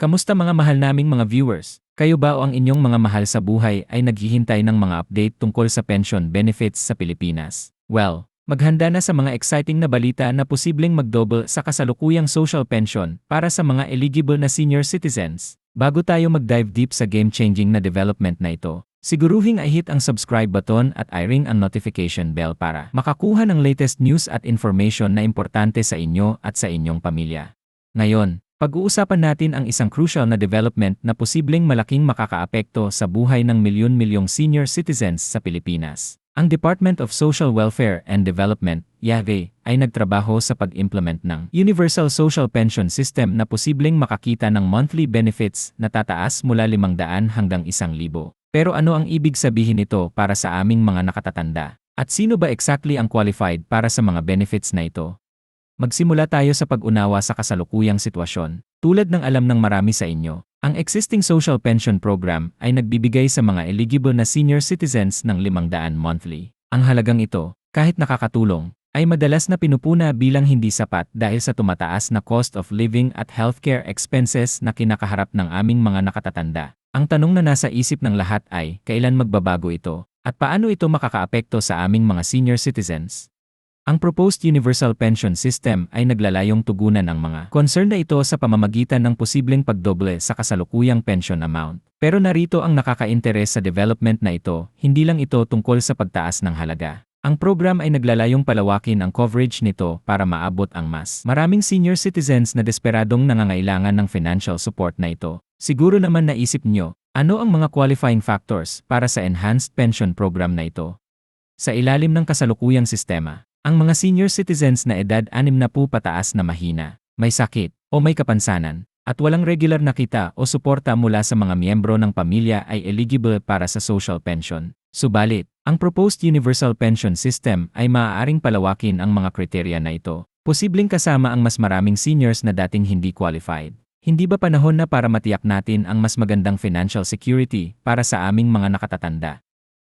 Kamusta mga mahal naming mga viewers? Kayo ba o ang inyong mga mahal sa buhay ay naghihintay ng mga update tungkol sa pension benefits sa Pilipinas? Well, maghanda na sa mga exciting na balita na posibleng magdouble sa kasalukuyang social pension para sa mga eligible na senior citizens. Bago tayo mag-dive deep sa game-changing na development na ito, siguruhing i-hit ang subscribe button at i-ring ang notification bell para makakuha ng latest news at information na importante sa inyo at sa inyong pamilya. Ngayon, pag-uusapan natin ang isang crucial na development na posibleng malaking makakaapekto sa buhay ng milyon-milyong senior citizens sa Pilipinas. Ang Department of Social Welfare and Development, YAVE, ay nagtrabaho sa pag-implement ng Universal Social Pension System na posibleng makakita ng monthly benefits na tataas mula 500 hanggang 1,000. Pero ano ang ibig sabihin nito para sa aming mga nakatatanda? At sino ba exactly ang qualified para sa mga benefits na ito? Magsimula tayo sa pag-unawa sa kasalukuyang sitwasyon. Tulad ng alam ng marami sa inyo, ang existing social pension program ay nagbibigay sa mga eligible na senior citizens ng 500 monthly. Ang halagang ito, kahit nakakatulong, ay madalas na pinupuna bilang hindi sapat dahil sa tumataas na cost of living at healthcare expenses na kinakaharap ng aming mga nakatatanda. Ang tanong na nasa isip ng lahat ay, kailan magbabago ito? At paano ito makakaapekto sa aming mga senior citizens? Ang proposed universal pension system ay naglalayong tugunan ang mga concern na ito sa pamamagitan ng posibleng pagdoble sa kasalukuyang pension amount. Pero narito ang nakakainteres sa development na ito, hindi lang ito tungkol sa pagtaas ng halaga. Ang program ay naglalayong palawakin ang coverage nito para maabot ang mas maraming senior citizens na desperadong nangangailangan ng financial support na ito. Siguro naman naisip nyo, ano ang mga qualifying factors para sa enhanced pension program na ito? Sa ilalim ng kasalukuyang sistema, ang mga senior citizens na edad 60 pataas na mahina, may sakit, o may kapansanan, at walang regular na kita o suporta mula sa mga miyembro ng pamilya ay eligible para sa social pension. Subalit, ang proposed universal pension system ay maaaring palawakin ang mga kriteriya na ito. Posibleng kasama ang mas maraming seniors na dating hindi qualified. Hindi ba panahon na para matiyak natin ang mas magandang financial security para sa aming mga nakatatanda?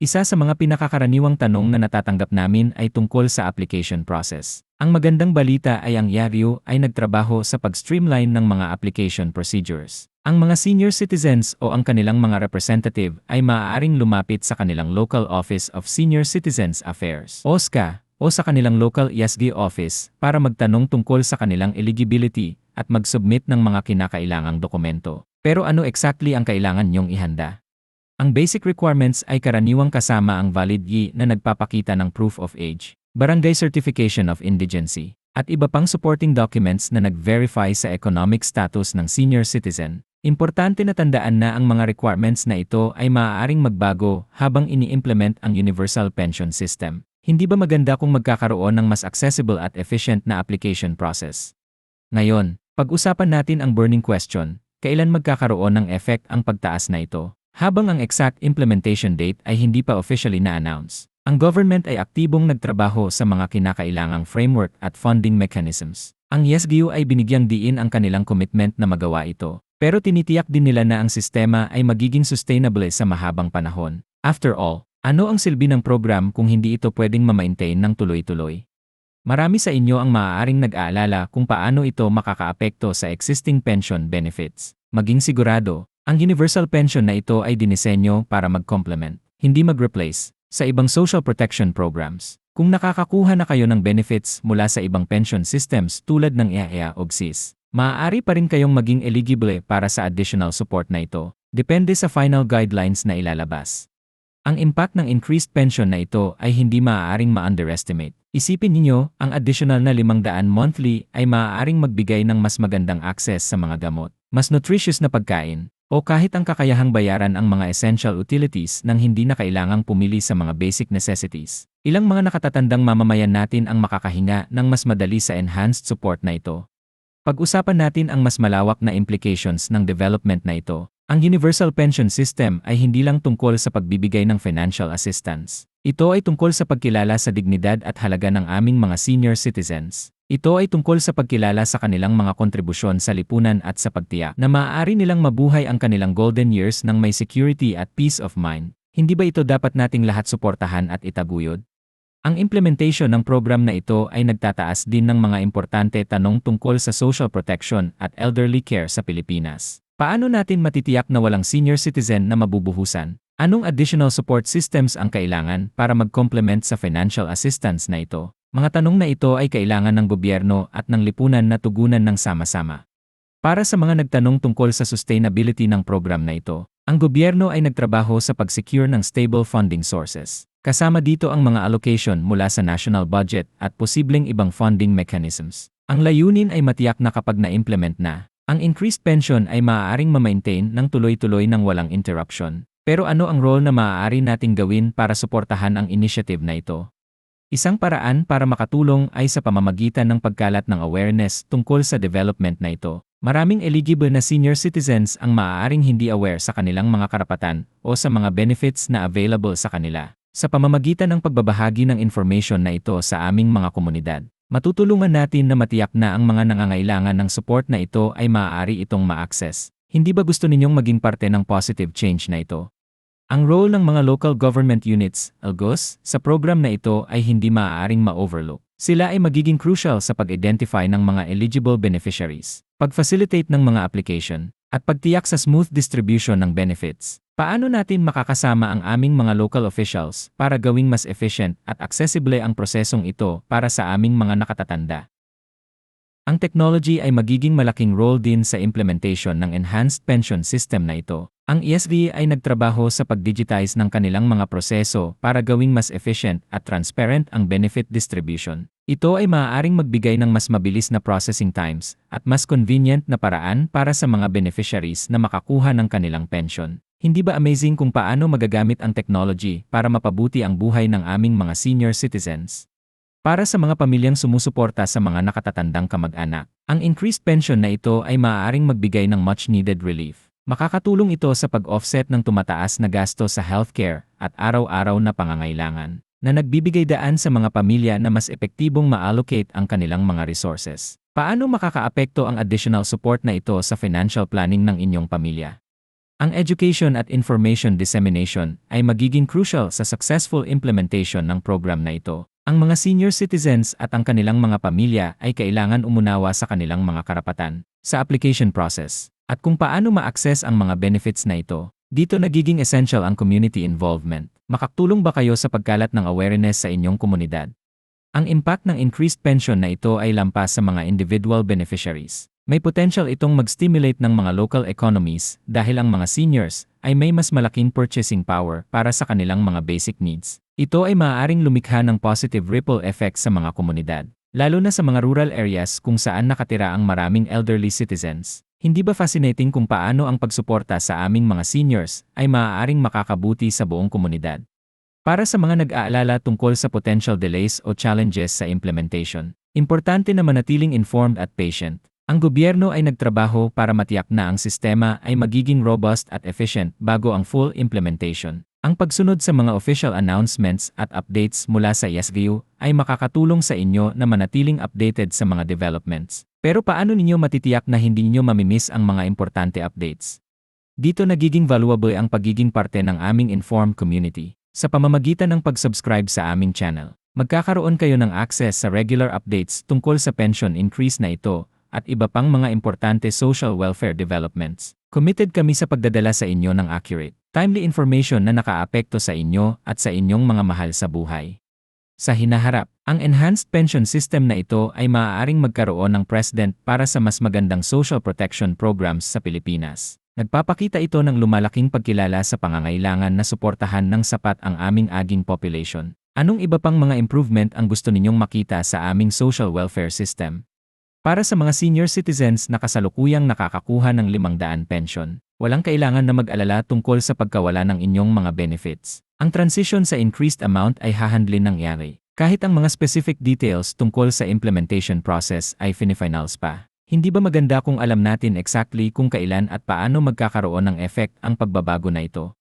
Isa sa mga pinakakaraniwang tanong na natatanggap namin ay tungkol sa application process. Ang magandang balita ay ang YARIO ay nagtrabaho sa pag-streamline ng mga application procedures. Ang mga senior citizens o ang kanilang mga representative ay maaaring lumapit sa kanilang Local Office of Senior Citizens Affairs OSCA o sa kanilang local ESG office para magtanong tungkol sa kanilang eligibility at mag-submit ng mga kinakailangang dokumento. Pero ano exactly ang kailangan niyong ihanda? Ang basic requirements ay karaniwang kasama ang valid YI na nagpapakita ng proof of age, barangay certification of indigency, at iba pang supporting documents na nag-verify sa economic status ng senior citizen. Importante na tandaan na ang mga requirements na ito ay maaaring magbago habang ini-implement ang Universal Pension System. Hindi ba maganda kung magkakaroon ng mas accessible at efficient na application process? Ngayon, pag-usapan natin ang burning question, kailan magkakaroon ng effect ang pagtaas na ito? Habang ang exact implementation date ay hindi pa officially na-announce, ang government ay aktibong nagtrabaho sa mga kinakailangang framework at funding mechanisms. Ang YesGU ay binigyang diin ang kanilang commitment na magawa ito, pero tinitiyak din nila na ang sistema ay magiging sustainable sa mahabang panahon. After all, ano ang silbi ng program kung hindi ito pwedeng ma-maintain ng tuloy-tuloy? Marami sa inyo ang maaaring nag-aalala kung paano ito makakaapekto sa existing pension benefits. Maging sigurado, ang universal pension na ito ay dinisenyo para mag-complement, hindi mag-replace, sa ibang social protection programs. Kung nakakakuha na kayo ng benefits mula sa ibang pension systems tulad ng IAEA o GSIS, maaari pa rin kayong maging eligible para sa additional support na ito, depende sa final guidelines na ilalabas. Ang impact ng increased pension na ito ay hindi maaaring ma-underestimate. Isipin ninyo, ang additional na 500 monthly ay maaaring magbigay ng mas magandang access sa mga gamot, mas nutritious na pagkain, o kahit ang kakayahang bayaran ang mga essential utilities nang hindi na kailangang pumili sa mga basic necessities. Ilang mga nakatatandang mamamayan natin ang makakahinga ng mas madali sa enhanced support na ito. Pag-usapan natin ang mas malawak na implications ng development na ito. Ang Universal Pension System ay hindi lang tungkol sa pagbibigay ng financial assistance. Ito ay tungkol sa pagkilala sa dignidad at halaga ng aming mga senior citizens. Ito ay tungkol sa pagkilala sa kanilang mga kontribusyon sa lipunan at sa pagtiyak na maaari nilang mabuhay ang kanilang golden years ng may security at peace of mind. Hindi ba ito dapat nating lahat suportahan at itaguyod? Ang implementation ng program na ito ay nagtataas din ng mga importante tanong tungkol sa social protection at elderly care sa Pilipinas. Paano natin matitiyak na walang senior citizen na mabubuhusan? Anong additional support systems ang kailangan para mag-complement sa financial assistance na ito? Mga tanong na ito ay kailangan ng gobyerno at ng lipunan na tugunan ng sama-sama. Para sa mga nagtanong tungkol sa sustainability ng program na ito, ang gobyerno ay nagtrabaho sa pag-secure ng stable funding sources. Kasama dito ang mga allocation mula sa national budget at posibleng ibang funding mechanisms. Ang layunin ay matiyak na kapag na-implement na, ang increased pension ay maaaring ma-maintain ng tuloy-tuloy ng walang interruption. Pero ano ang role na maaari nating gawin para suportahan ang initiative na ito? Isang paraan para makatulong ay sa pamamagitan ng pagkalat ng awareness tungkol sa development na ito. Maraming eligible na senior citizens ang maaaring hindi aware sa kanilang mga karapatan o sa mga benefits na available sa kanila. Sa pamamagitan ng pagbabahagi ng information na ito sa aming mga komunidad, matutulungan natin na matiyak na ang mga nangangailangan ng support na ito ay maaari itong ma-access. Hindi ba gusto ninyong maging parte ng positive change na ito? Ang role ng mga local government units, LGOs, sa program na ito ay hindi maaaring ma-overlook. Sila ay magiging crucial sa pag-identify ng mga eligible beneficiaries, pag-facilitate ng mga application, at pagtiyak sa smooth distribution ng benefits. Paano natin makakasama ang aming mga local officials para gawing mas efficient at accessible ang prosesong ito para sa aming mga nakatatanda? Ang technology ay magiging malaking role din sa implementation ng enhanced pension system na ito. Ang ESV ay nagtrabaho sa pag-digitize ng kanilang mga proseso para gawing mas efficient at transparent ang benefit distribution. Ito ay maaaring magbigay ng mas mabilis na processing times at mas convenient na paraan para sa mga beneficiaries na makakuha ng kanilang pension. Hindi ba amazing kung paano magagamit ang technology para mapabuti ang buhay ng aming mga senior citizens? Para sa mga pamilyang sumusuporta sa mga nakatatandang kamag-anak, ang increased pension na ito ay maaaring magbigay ng much-needed relief. Makakatulong ito sa pag-offset ng tumataas na gasto sa healthcare at araw-araw na pangangailangan, na nagbibigay daan sa mga pamilya na mas epektibong ma-allocate ang kanilang mga resources. Paano makakaapekto ang additional support na ito sa financial planning ng inyong pamilya? Ang education at information dissemination ay magiging crucial sa successful implementation ng program na ito. Ang mga senior citizens at ang kanilang mga pamilya ay kailangan umunawa sa kanilang mga karapatan sa application process at kung paano ma-access ang mga benefits na ito. Dito nagiging essential ang community involvement. Makatulong ba kayo sa pagkalat ng awareness sa inyong komunidad? Ang impact ng increased pension na ito ay lampas sa mga individual beneficiaries. May potential itong mag-stimulate ng mga local economies dahil ang mga seniors ay may mas malaking purchasing power para sa kanilang mga basic needs. Ito ay maaaring lumikha ng positive ripple effect sa mga komunidad, lalo na sa mga rural areas kung saan nakatira ang maraming elderly citizens. Hindi ba fascinating kung paano ang pagsuporta sa aming mga seniors ay maaaring makakabuti sa buong komunidad? Para sa mga nag-aalala tungkol sa potential delays o challenges sa implementation, importante na manatiling informed at patient. Ang gobyerno ay nagtrabaho para matiyak na ang sistema ay magiging robust at efficient bago ang full implementation. Ang pagsunod sa mga official announcements at updates mula sa YesView ay makakatulong sa inyo na manatiling updated sa mga developments. Pero paano ninyo matitiyak na hindi ninyo mamimiss ang mga importante updates? Dito nagiging valuable ang pagiging parte ng aming informed community. Sa pamamagitan ng pag-subscribe sa aming channel, magkakaroon kayo ng access sa regular updates tungkol sa pension increase na ito at iba pang mga importante social welfare developments. Committed kami sa pagdadala sa inyo ng accurate, timely information na nakaapekto sa inyo at sa inyong mga mahal sa buhay. Sa hinaharap, ang enhanced pension system na ito ay maaaring magkaroon ng president para sa mas magandang social protection programs sa Pilipinas. Nagpapakita ito ng lumalaking pagkilala sa pangangailangan na suportahan ng sapat ang aming aging population. Anong iba pang mga improvement ang gusto ninyong makita sa aming social welfare system? Para sa mga senior citizens na kasalukuyang nakakakuha ng 500 pension, walang kailangan na mag-alala tungkol sa pagkawala ng inyong mga benefits. Ang transition sa increased amount ay hahandlin ng yari. Kahit ang mga specific details tungkol sa implementation process ay finifinals pa. Hindi ba maganda kung alam natin exactly kung kailan at paano magkakaroon ng effect ang pagbabago na ito?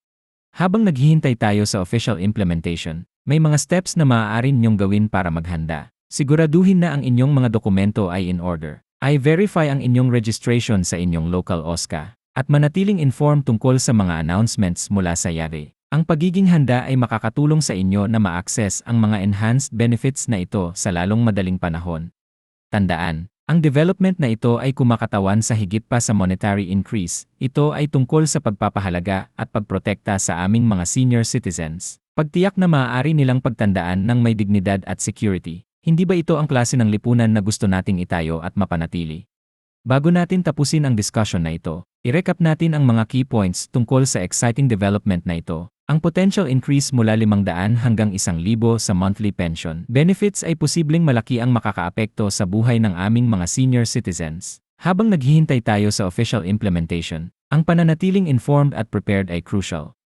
Habang naghihintay tayo sa official implementation, may mga steps na maaari ninyong gawin para maghanda. Siguraduhin na ang inyong mga dokumento ay in order. I-verify ang inyong registration sa inyong local OSCA at manatiling informed tungkol sa mga announcements mula sa YARI. Ang pagiging handa ay makakatulong sa inyo na ma-access ang mga enhanced benefits na ito sa lalong madaling panahon. Tandaan, Ang development na ito ay kumakatawan sa higit pa sa monetary increase. Ito ay tungkol sa pagpapahalaga at pagprotekta sa aming mga senior citizens. Pagtiyak na maaari nilang pagtandaan ng may dignidad at security. Hindi ba ito ang klase ng lipunan na gusto nating itayo at mapanatili? Bago natin tapusin ang discussion na ito, i-recap natin ang mga key points tungkol sa exciting development na ito. Ang potential increase mula 500 hanggang 1,000 sa monthly pension benefits ay posibleng malaki ang makakaapekto sa buhay ng aming mga senior citizens. Habang naghihintay tayo sa official implementation, ang pananatiling informed at prepared ay crucial.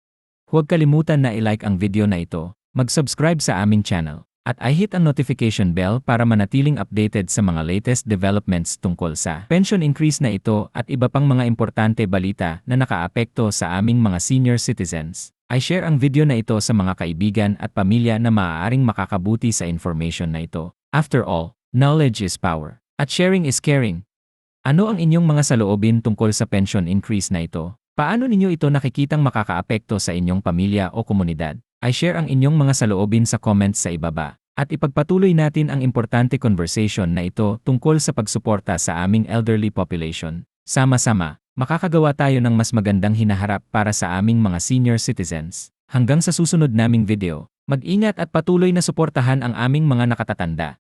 Huwag kalimutan na i-like ang video na ito, mag-subscribe sa aming channel, at i-hit ang notification bell para manatiling updated sa mga latest developments tungkol sa pension increase na ito at iba pang mga importante balita na nakaapekto sa aming mga senior citizens. I share ang video na ito sa mga kaibigan at pamilya na maaaring makakabuti sa information na ito. After all, knowledge is power. At sharing is caring. Ano ang inyong mga saloobin tungkol sa pension increase na ito? Paano ninyo ito nakikitang makakaapekto sa inyong pamilya o komunidad? I share ang inyong mga saloobin sa comments sa ibaba. At ipagpatuloy natin ang importante conversation na ito tungkol sa pagsuporta sa aming elderly population. Sama-sama, makakagawa tayo ng mas magandang hinaharap para sa aming mga senior citizens. Hanggang sa susunod naming video, mag-ingat at patuloy na suportahan ang aming mga nakatatanda.